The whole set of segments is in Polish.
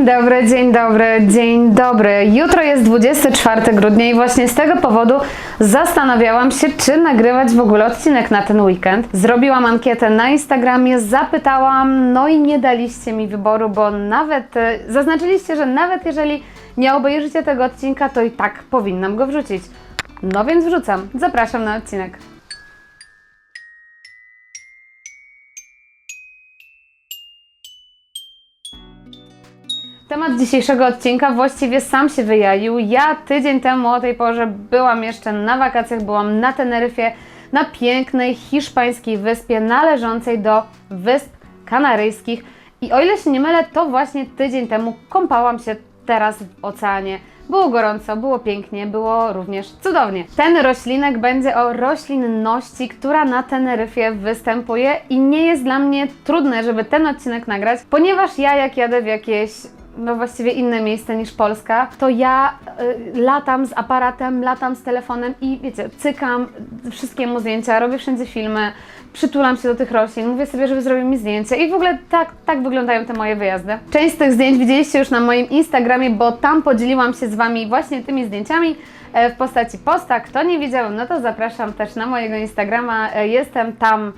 Dzień dobry, dzień dobry, dzień dobry. Jutro jest 24 grudnia i właśnie z tego powodu zastanawiałam się, czy nagrywać w ogóle odcinek na ten weekend. Zrobiłam ankietę na Instagramie, zapytałam, no i nie daliście mi wyboru, bo nawet e, zaznaczyliście, że nawet jeżeli nie obejrzycie tego odcinka, to i tak powinnam go wrzucić. No więc wrzucam. Zapraszam na odcinek. Temat dzisiejszego odcinka właściwie sam się wyjawił. Ja tydzień temu o tej porze byłam jeszcze na wakacjach, byłam na Teneryfie, na pięknej hiszpańskiej wyspie należącej do Wysp Kanaryjskich. I o ile się nie mylę, to właśnie tydzień temu kąpałam się teraz w oceanie. Było gorąco, było pięknie, było również cudownie. Ten roślinek będzie o roślinności, która na Teneryfie występuje i nie jest dla mnie trudne, żeby ten odcinek nagrać, ponieważ ja jak jadę w jakieś no właściwie inne miejsce niż Polska, to ja y, latam z aparatem, latam z telefonem i wiecie, cykam wszystkiemu zdjęcia, robię wszędzie filmy, przytulam się do tych roślin, mówię sobie, żeby zrobił mi zdjęcie i w ogóle tak, tak wyglądają te moje wyjazdy. Część z tych zdjęć widzieliście już na moim Instagramie, bo tam podzieliłam się z Wami właśnie tymi zdjęciami e, w postaci posta. Kto nie widział, no to zapraszam też na mojego Instagrama, E, jestem tam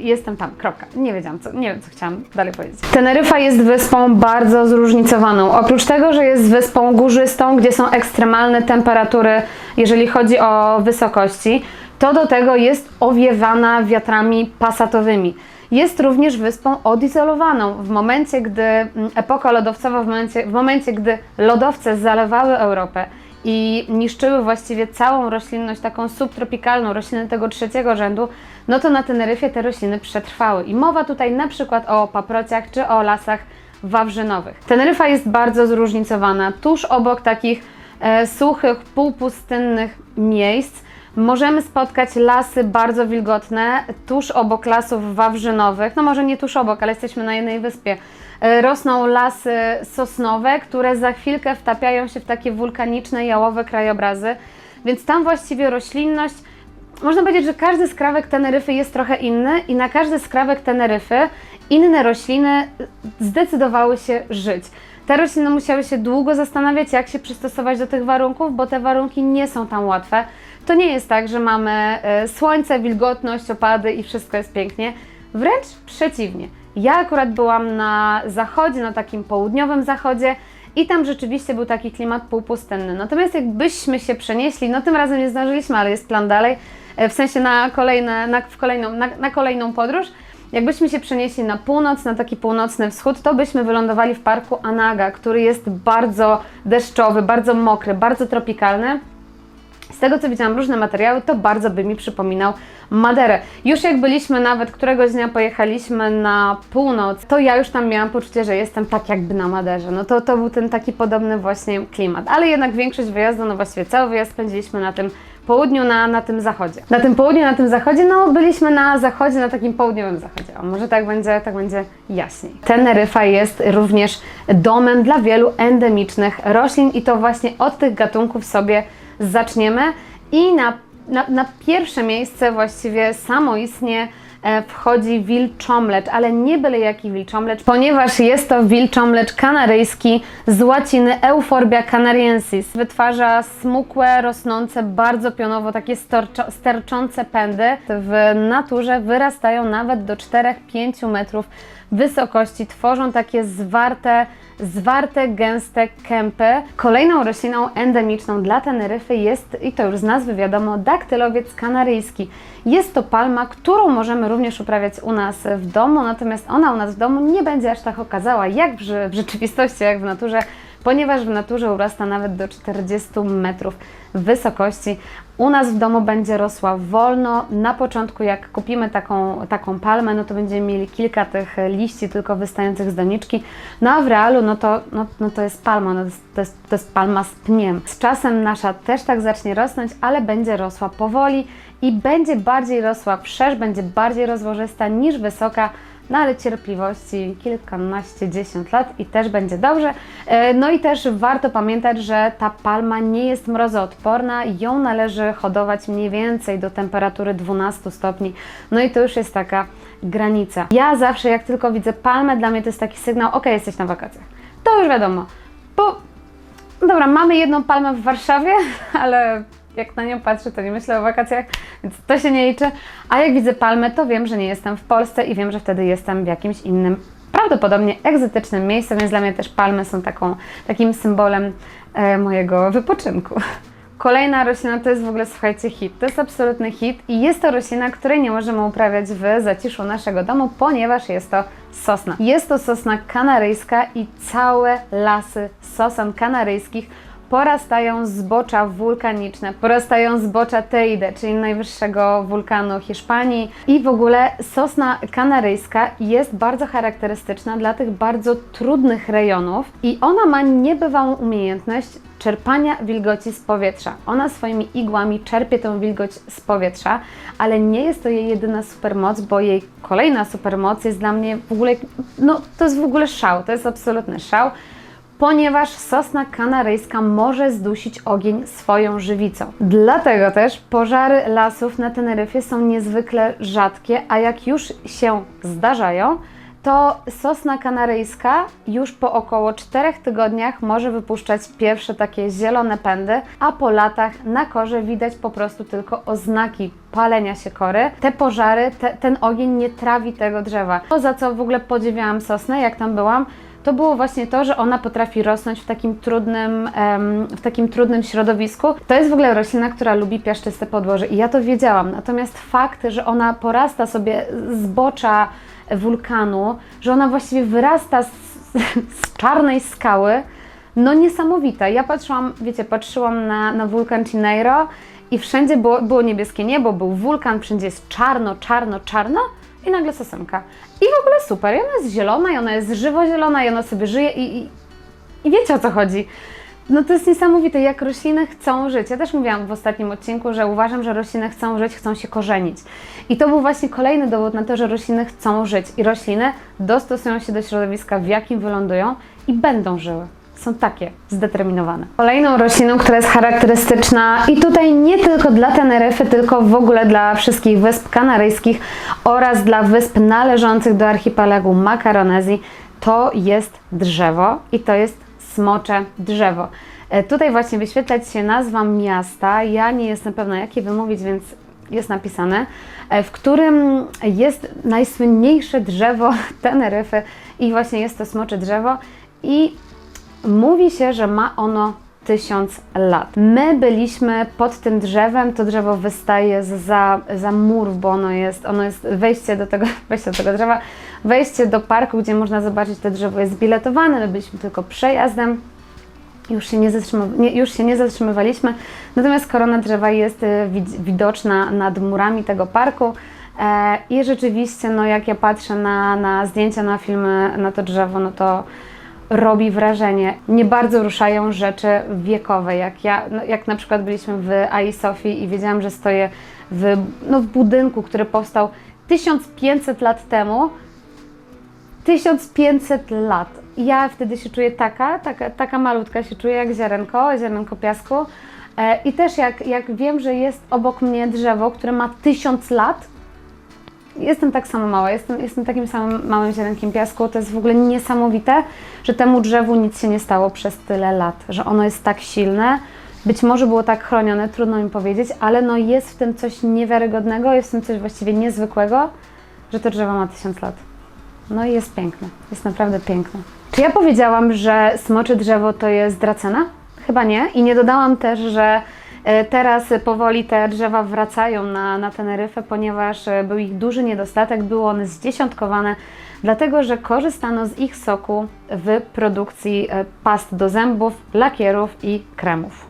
Jestem tam, kropka. Nie wiedziałam, co, nie wiem, co chciałam dalej powiedzieć. Teneryfa jest wyspą bardzo zróżnicowaną. Oprócz tego, że jest wyspą górzystą, gdzie są ekstremalne temperatury, jeżeli chodzi o wysokości, to do tego jest owiewana wiatrami pasatowymi. Jest również wyspą odizolowaną. W momencie, gdy mm, epoka lodowcowa, w momencie, w momencie, gdy lodowce zalewały Europę, i niszczyły właściwie całą roślinność, taką subtropikalną, rośliny tego trzeciego rzędu, no to na Teneryfie te rośliny przetrwały. I mowa tutaj na przykład o paprociach czy o lasach wawrzynowych. Teneryfa jest bardzo zróżnicowana. Tuż obok takich e, suchych, półpustynnych miejsc możemy spotkać lasy bardzo wilgotne, tuż obok lasów wawrzynowych, no może nie tuż obok, ale jesteśmy na jednej wyspie. E, Rosną lasy sosnowe, które za chwilkę wtapiają się w takie wulkaniczne, jałowe krajobrazy, więc tam właściwie roślinność można powiedzieć, że każdy skrawek Teneryfy jest trochę inny i na każdy skrawek Teneryfy inne rośliny zdecydowały się żyć. Te rośliny musiały się długo zastanawiać, jak się przystosować do tych warunków, bo te warunki nie są tam łatwe. To nie jest tak, że mamy e, słońce, wilgotność, opady i wszystko jest pięknie. Wręcz przeciwnie. Ja akurat byłam na zachodzie, na takim południowym zachodzie i tam rzeczywiście był taki klimat półpustynny. Natomiast jakbyśmy się przenieśli, no tym razem nie zdążyliśmy, ale jest plan dalej, e, w sensie na, kolejne, na, w kolejną, na, na kolejną podróż. Jakbyśmy się przenieśli na północ, na taki północny wschód, to byśmy wylądowali w parku Anaga, który jest bardzo deszczowy, bardzo mokry, bardzo tropikalny. Z tego co widziałam różne materiały, to bardzo by mi przypominał Maderę. Już jak byliśmy nawet któregoś dnia pojechaliśmy na północ, to ja już tam miałam poczucie, że jestem tak jakby na Maderze. No to, to był ten taki podobny właśnie klimat. Ale jednak większość wyjazdu, no właściwie cały wyjazd spędziliśmy na tym południu, na, na tym zachodzie. Na tym południu, na tym zachodzie, no byliśmy na zachodzie, na takim południowym zachodzie. A może tak będzie, tak będzie jaśniej. Teneryfa jest również domem dla wielu endemicznych roślin i to właśnie od tych gatunków sobie zaczniemy i na, na, na pierwsze miejsce właściwie samoistnie e, wchodzi wilczomlecz, ale nie byle jaki wilczomlecz, ponieważ jest to wilczomlecz kanaryjski z łaciny Euphorbia canariensis. Wytwarza smukłe, rosnące, bardzo pionowo, takie sterczące pędy. W naturze wyrastają nawet do 4-5 metrów wysokości, tworzą takie zwarte, zwarte, gęste kępy. Kolejną rośliną endemiczną dla Teneryfy jest, i to już z nazwy wiadomo, daktylowiec kanaryjski. Jest to palma, którą możemy również uprawiać u nas w domu, natomiast ona u nas w domu nie będzie aż tak okazała jak w, rze- w rzeczywistości, jak w naturze, ponieważ w naturze urasta nawet do 40 metrów wysokości. U nas w domu będzie rosła wolno. Na początku, jak kupimy taką, taką palmę, no to będziemy mieli kilka tych liści tylko wystających z doniczki. No a w realu, no to, no, no to jest palma, no to, jest, to, jest, to jest palma z pniem. Z czasem nasza też tak zacznie rosnąć, ale będzie rosła powoli i będzie bardziej rosła wszerz, będzie bardziej rozłożysta niż wysoka, no ale cierpliwości kilkanaście, dziesiąt lat i też będzie dobrze. E, No i też warto pamiętać, że ta palma nie jest mrozoodporna, ją należy hodować mniej więcej do temperatury 12 stopni. No i to już jest taka granica. Ja zawsze jak tylko widzę palmę, dla mnie to jest taki sygnał, ok, jesteś na wakacjach. to już wiadomo. Bo, dobra, mamy jedną palmę w Warszawie, ale jak na nią patrzę, to nie myślę o wakacjach, więc to się nie liczy. A jak widzę palmę, to wiem, że nie jestem w Polsce i wiem, że wtedy jestem w jakimś innym, prawdopodobnie egzotycznym miejscu, więc dla mnie też palmy są taką, takim symbolem e, mojego wypoczynku. Kolejna roślina to jest w ogóle, słuchajcie, hit. To jest absolutny hit i jest to roślina, której nie możemy uprawiać w zaciszu naszego domu, ponieważ jest to sosna. Jest to sosna kanaryjska i całe lasy sosen kanaryjskich porastają zbocza wulkaniczne, porastają zbocza Teide, czyli najwyższego wulkanu Hiszpanii. I w ogóle sosna kanaryjska jest bardzo charakterystyczna dla tych bardzo trudnych rejonów i ona ma niebywałą umiejętność czerpania wilgoci z powietrza. Ona swoimi igłami czerpie tę wilgoć z powietrza, ale nie jest to jej jedyna supermoc, bo jej kolejna supermoc jest dla mnie w ogóle, no to jest w ogóle szał, to jest absolutny szał ponieważ sosna kanaryjska może zdusić ogień swoją żywicą. Dlatego też pożary lasów na Teneryfie są niezwykle rzadkie, a jak już się zdarzają, to sosna kanaryjska już po około 4 tygodniach może wypuszczać pierwsze takie zielone pędy, a po latach na korze widać po prostu tylko oznaki palenia się kory. Te pożary, te, ten ogień nie trawi tego drzewa. To za co w ogóle podziwiałam sosnę, jak tam byłam, to było właśnie to, że ona potrafi rosnąć w takim trudnym, w takim trudnym środowisku. To jest w ogóle roślina, która lubi piaszczyste podłoże i ja to wiedziałam. Natomiast fakt, że ona porasta sobie zbocza wulkanu, że ona właściwie wyrasta z, z czarnej skały, no niesamowite. Ja patrzyłam, wiecie, patrzyłam na, na wulkan Cineiro i wszędzie było, było niebieskie niebo, był wulkan, wszędzie jest czarno, czarno, czarno i nagle sosenka. I w ogóle super, i ona jest zielona, i ona jest żywo zielona, i ona sobie żyje i, i, i wiecie o co chodzi. No to jest niesamowite, jak rośliny chcą żyć. Ja też mówiłam w ostatnim odcinku, że uważam, że rośliny chcą żyć, chcą się korzenić. I to był właśnie kolejny dowód na to, że rośliny chcą żyć. I rośliny dostosują się do środowiska, w jakim wylądują i będą żyły są takie zdeterminowane. Kolejną rośliną, która jest charakterystyczna i tutaj nie tylko dla Teneryfy, tylko w ogóle dla wszystkich wysp kanaryjskich oraz dla wysp należących do archipelagu Makaronezji, to jest drzewo i to jest smocze drzewo. E, Tutaj właśnie wyświetlać się nazwa miasta. Ja nie jestem pewna, jakie wymówić, więc jest napisane, e, w którym jest najsłynniejsze drzewo Teneryfy i właśnie jest to smocze drzewo i Mówi się, że ma ono tysiąc lat. My byliśmy pod tym drzewem, to drzewo wystaje za, za murów, bo ono jest, ono jest wejście do tego, wejście do tego drzewa, wejście do parku, gdzie można zobaczyć to drzewo jest biletowane, my byliśmy tylko przejazdem. Już się, nie nie, już się nie zatrzymywaliśmy, natomiast korona drzewa jest y, wid widoczna nad murami tego parku. E, I rzeczywiście, no jak ja patrzę na, na zdjęcia, na filmy, na to drzewo, no to robi wrażenie. Nie bardzo ruszają rzeczy wiekowe, jak ja, no, jak na przykład byliśmy w Ai Sofii i wiedziałam, że stoję w, no, w budynku, który powstał 1500 lat temu. 1500 lat. Ja wtedy się czuję taka, taka, taka malutka się czuję jak ziarenko, ziarenko piasku. E, I też jak, jak wiem, że jest obok mnie drzewo, które ma 1000 lat, jestem tak samo mała, jestem, jestem takim samym małym ziarenkiem piasku. To jest w ogóle niesamowite, że temu drzewu nic się nie stało przez tyle lat, że ono jest tak silne. Być może było tak chronione, trudno mi powiedzieć, ale no jest w tym coś niewiarygodnego, jest w tym coś właściwie niezwykłego, że to drzewo ma tysiąc lat. No i jest piękne, jest naprawdę piękne. Czy ja powiedziałam, że smocze drzewo to jest dracena? Chyba nie. I nie dodałam też, że teraz powoli te drzewa wracają na, na Teneryfę, ponieważ e, był ich duży niedostatek, były one zdziesiątkowane, dlatego że korzystano z ich soku w produkcji e, past do zębów, lakierów i kremów.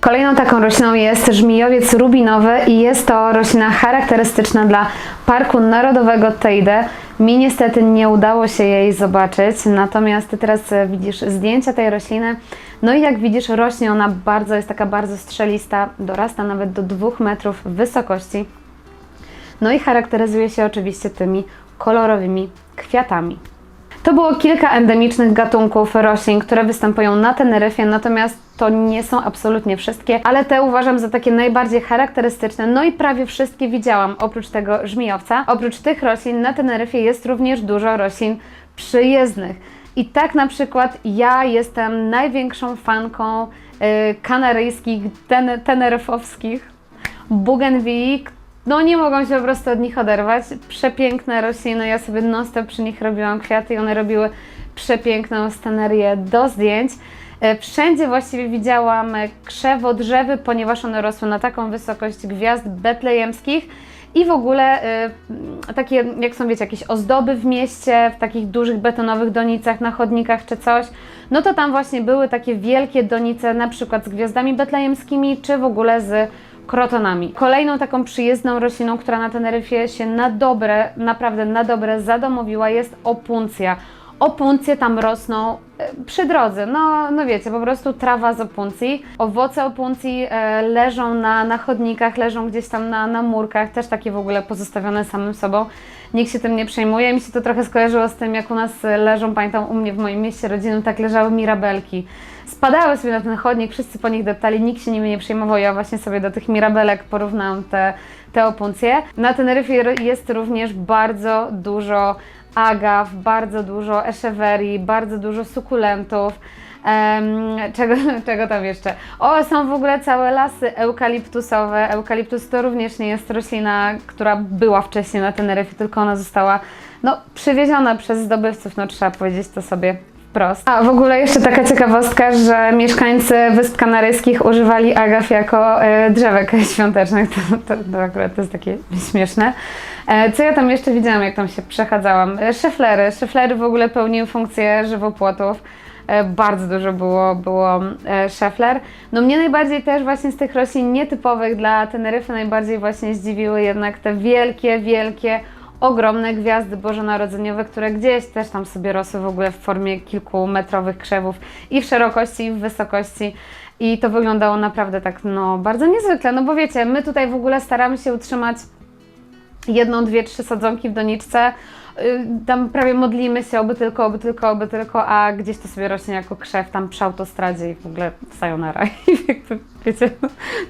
Kolejną taką rośliną jest żmijowiec rubinowy i jest to roślina charakterystyczna dla Parku Narodowego Teide. Mi niestety nie udało się jej zobaczyć, natomiast teraz widzisz zdjęcia tej rośliny. No i jak widzisz, rośnie ona bardzo, jest taka bardzo strzelista, dorasta nawet do 2 metrów wysokości. No i charakteryzuje się oczywiście tymi kolorowymi kwiatami. To było kilka endemicznych gatunków roślin, które występują na Teneryfie, natomiast to nie są absolutnie wszystkie, ale te uważam za takie najbardziej charakterystyczne. No i prawie wszystkie widziałam, oprócz tego żmijowca. Oprócz tych roślin na Teneryfie jest również dużo roślin przyjezdnych. I tak na przykład ja jestem największą fanką y, kanaryjskich, ten, teneryfowskich bugenwilli. No nie mogą się po prostu od nich oderwać. Przepiękne rośliny, ja sobie non przy nich robiłam kwiaty i one robiły przepiękną scenerię do zdjęć. E, Wszędzie właściwie widziałam e, krzewodrzewy, ponieważ one rosły na taką wysokość gwiazd betlejemskich i w ogóle e, takie, jak są wiecie, jakieś ozdoby w mieście, w takich dużych betonowych donicach, na chodnikach czy coś, no to tam właśnie były takie wielkie donice, na przykład z gwiazdami betlejemskimi, czy w ogóle z krotonami. Kolejną taką przyjezdną rośliną, która na Teneryfie się na dobre, naprawdę na dobre zadomowiła jest opuncja. Opuncje tam rosną e, przy drodze, no, no wiecie, po prostu trawa z opuncji. Owoce opuncji e, leżą na, na chodnikach, leżą gdzieś tam na, na murkach, też takie w ogóle pozostawione samym sobą. Nikt się tym nie przejmuje. Mi się to trochę skojarzyło z tym, jak u nas leżą, pamiętam u mnie w moim mieście rodzinnym, tak leżały mirabelki. Spadały sobie na ten chodnik, wszyscy po nich deptali, nikt się nimi nie przejmował. Ja właśnie sobie do tych mirabelek porównałam te, te opuncje. Na Teneryfie jest również bardzo dużo agaw, bardzo dużo eszewerii, bardzo dużo sukulentów. Czego, czego tam jeszcze? O, są w ogóle całe lasy eukaliptusowe. Eukaliptus to również nie jest roślina, która była wcześniej na Teneryfie, tylko ona została no, przywieziona przez zdobywców, no trzeba powiedzieć to sobie wprost. A w ogóle jeszcze taka ciekawostka, że mieszkańcy Wysp Kanaryjskich używali agaw jako e, drzewek świątecznych. To, to, to akurat to jest takie śmieszne. E, co ja tam jeszcze widziałam, jak tam się przechadzałam? E, Szeflery. Szeflery w ogóle pełniły funkcję żywopłotów. Bardzo dużo było, było szefler. No mnie najbardziej też właśnie z tych roślin nietypowych dla Teneryfy najbardziej właśnie zdziwiły jednak te wielkie, wielkie, ogromne gwiazdy bożonarodzeniowe, które gdzieś też tam sobie rosły w ogóle w formie kilkumetrowych krzewów i w szerokości, i w wysokości. I to wyglądało naprawdę tak, no, bardzo niezwykle, no bo wiecie, my tutaj w ogóle staramy się utrzymać jedną, dwie, trzy sadzonki w doniczce. Y, Tam prawie modlimy się, oby tylko, oby tylko, oby tylko, a gdzieś to sobie rośnie jako krzew tam przy autostradzie i w ogóle sayonara. I jakby, wiecie,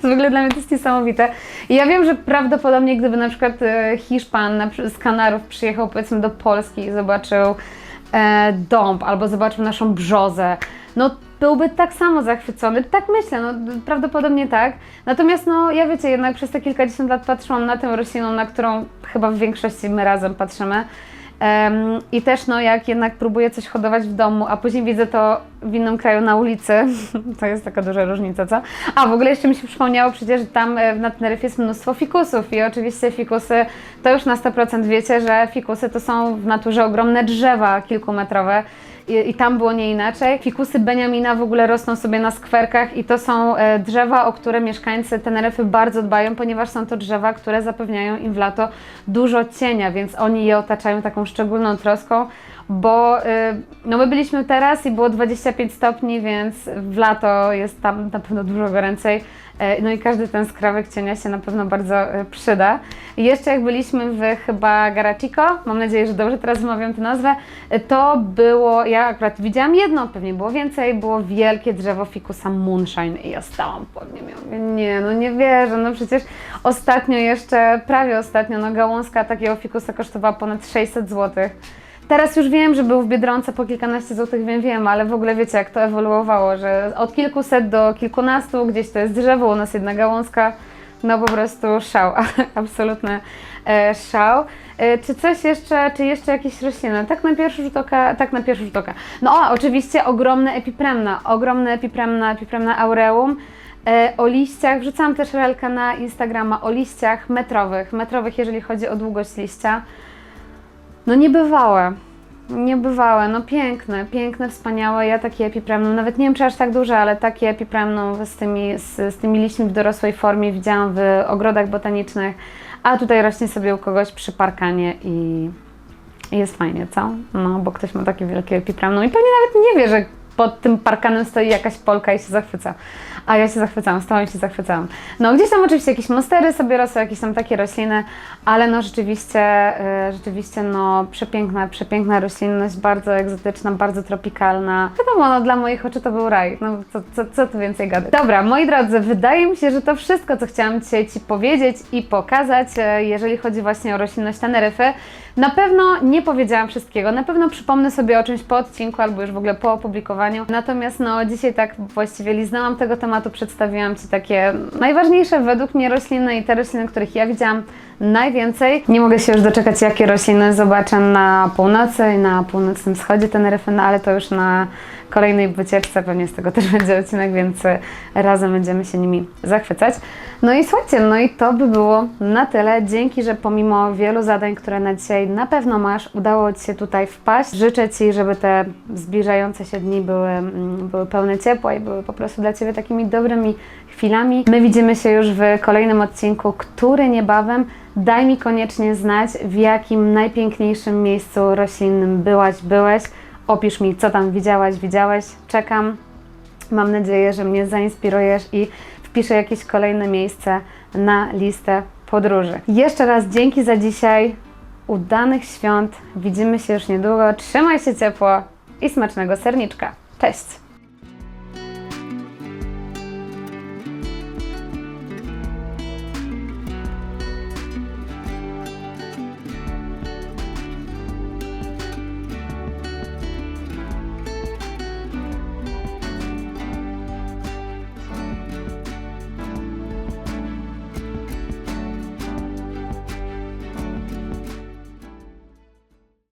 to w ogóle dla mnie to jest niesamowite. I ja wiem, że prawdopodobnie gdyby na przykład e, Hiszpan z Kanarów przyjechał powiedzmy do Polski i zobaczył e, dąb albo zobaczył naszą brzozę, no byłby tak samo zachwycony. Tak myślę, no prawdopodobnie tak. Natomiast no ja wiecie, jednak przez te kilkadziesiąt lat patrzyłam na tę rośliną, na którą chyba w większości my razem patrzymy. Em, I też no jak jednak próbuję coś hodować w domu, a później widzę to w innym kraju na ulicy, to jest taka duża różnica, co? A w ogóle jeszcze mi się przypomniało przecież, że tam e, na Teneryfie jest mnóstwo fikusów i oczywiście fikusy, to już na 100% wiecie, że fikusy to są w naturze ogromne drzewa kilkumetrowe i, i tam było nie inaczej. Fikusy Beniamina w ogóle rosną sobie na skwerkach i to są e, drzewa, o które mieszkańcy Teneryfy bardzo dbają, ponieważ są to drzewa, które zapewniają im w lato dużo cienia, więc oni je otaczają taką szczególną troską, bo y, no my byliśmy teraz i było 25 stopni, więc w lato jest tam na pewno dużo goręcej. E, No i każdy ten skrawek cienia się na pewno bardzo e, przyda. I jeszcze jak byliśmy w chyba Garachico, mam nadzieję, że dobrze teraz wymawiam tę nazwę, to było, ja akurat widziałam jedno, pewnie było więcej, było wielkie drzewo fikusa Moonshine i ja stałam pod nim. Ja mówię, nie, no nie wierzę, no przecież ostatnio jeszcze, prawie ostatnio, no gałązka takiego fikusa kosztowała ponad 600 zł. Teraz już wiem, że był w Biedronce po kilkanaście złotych, wiem, wiem, ale w ogóle wiecie, jak to ewoluowało, że od kilkuset do kilkunastu, gdzieś to jest drzewo, u nas jedna gałązka, no po prostu szał, absolutny e, szał. E, czy coś jeszcze, czy jeszcze jakieś rośliny? Tak na pierwszy rzut oka, tak na pierwszy rzut oka. No o, oczywiście ogromne epipremna, ogromne epipremna, epipremna aureum. E, o liściach, wrzucałam też relkę na Instagrama, o liściach metrowych, metrowych jeżeli chodzi o długość liścia. No niebywałe. Niebywałe, no piękne, piękne, wspaniałe. Ja takie epipremną, nawet nie wiem czy aż tak duże, ale takie epipremną z tymi, z, z tymi liśćmi w dorosłej formie widziałam w ogrodach botanicznych, a tutaj rośnie sobie u kogoś przy parkanie i jest fajnie, co? No, bo ktoś ma takie wielkie epipremną i pewnie nawet nie wie, że pod tym parkanem stoi jakaś Polka i się zachwyca. A ja się zachwycałam, tobą się zachwycałam. No gdzieś tam oczywiście jakieś monstery sobie rosły, jakieś tam takie rośliny, ale no rzeczywiście, e, rzeczywiście no przepiękna, przepiękna roślinność, bardzo egzotyczna, bardzo tropikalna. Wiadomo, no dla moich oczu to był raj, no co, co, co tu więcej gadać. Dobra, moi drodzy, wydaje mi się, że to wszystko, co chciałam dzisiaj Ci powiedzieć i pokazać, e, jeżeli chodzi właśnie o roślinność Teneryfy. Na pewno nie powiedziałam wszystkiego, na pewno przypomnę sobie o czymś po odcinku albo już w ogóle po opublikowaniu. Natomiast no dzisiaj tak właściwie liznęłam tego tematu, przedstawiłam Ci takie najważniejsze według mnie rośliny i te rośliny, których ja widziałam najwięcej. Nie mogę się już doczekać, jakie rośliny zobaczę na północy i na północnym wschodzie Teneryfy, no ale to już na kolejnej wycieczce, pewnie z tego też będzie odcinek, więc e, razem będziemy się nimi zachwycać. No i słuchajcie, no i to by było na tyle. Dzięki, że pomimo wielu zadań, które na dzisiaj na pewno masz, udało Ci się tutaj wpaść. Życzę Ci, żeby te zbliżające się dni były, mm, były pełne ciepła i były po prostu dla Ciebie takimi dobrymi chwilami. My widzimy się już w kolejnym odcinku, który niebawem. Daj mi koniecznie znać, w jakim najpiękniejszym miejscu roślinnym byłaś, byłeś. Opisz mi, co tam widziałaś, widziałeś. Czekam. Mam nadzieję, że mnie zainspirujesz i wpiszę jakieś kolejne miejsce na listę podróży. Jeszcze raz dzięki za dzisiaj. Udanych świąt. Widzimy się już niedługo. Trzymaj się ciepło i smacznego serniczka. Cześć!